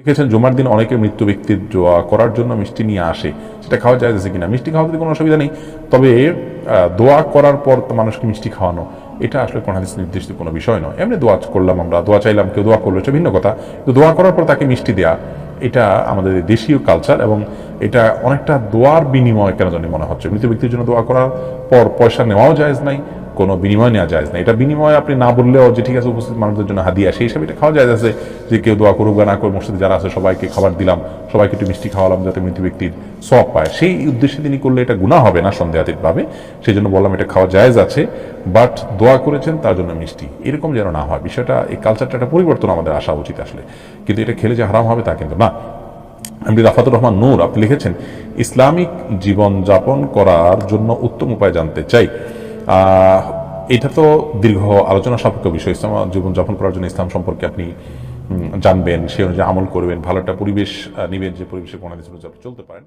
লিখেছেন, জুমার দিন অনেকে মৃত্যু ব্যক্তির দোয়া করার জন্য মিষ্টি নিয়ে আসে। সেটা খাওয়া যায় কিনা? মিষ্টি খাওয়াতে কোনো অসুবিধা নেই। তবে দোয়া করার পর মানুষকে মিষ্টি খাওয়ানো, এটা আসলে কোন হাদিস নির্দিষ্ট কোনো বিষয় নয়। এমনি দোয়া করলাম আমরা, দোয়া চাইলাম, কেউ দোয়া করল, এটা ভিন্ন কথা। কিন্তু দোয়া করার পর তাকে মিষ্টি দেয়া, এটা আমাদের দেশীয় কালচার এবং এটা অনেকটা দোয়ার বিনিময় কেন জানি মনে হচ্ছে। মৃত ব্যক্তির জন্য দোয়া করার পর পয়সা নেওয়াও যায় নাই কোনো বিনিময় নেওয়া যায় না। এটা বিনিময় আপনি না বললেও যে ঠিক আছে, উপস্থিত মানুষদের জন্য হাদিয়া, সেই হিসাবে এটা খাওয়া যায় আছে যে কেউ দোয়া করুক বা না করুক, মসজিদে যারা আছে সবাইকে খাবার দিলাম, সবাইকে একটু মিষ্টি খাওয়ালাম যাতে মৃত ব্যক্তির সব পায়। সেই উদ্দেশ্যে তিনি করলে এটা গুণা হবে না সন্দেহাতীতভাবে। সেই জন্য বললাম এটা খাওয়া জায়েজ আছে বাট দোয়া করেছেন তার জন্য মিষ্টি। এরকম যেন না হয়। বিষয়টা, এই কালচারটা একটা পরিবর্তন আমাদের আসা উচিত আসলে। কিন্তু এটা খেলে যে হারাম হবে তা কিন্তু না। এমনি রাফাতুর রহমান নূর, আপনি লিখেছেন, ইসলামিক জীবন যাপন করার জন্য উত্তম উপায় জানতে চাই। এটা তো দীর্ঘ আলোচনা সাপেক্ষ বিষয়। ইসলাম, জীবনযাপন করার জন্য ইসলাম সম্পর্কে আপনি জানবেন, সে অনুযায়ী আমল করবেন, ভালো একটা পরিবেশ নিবেন, যে পরিবেশে কোনো চলতে পারেন।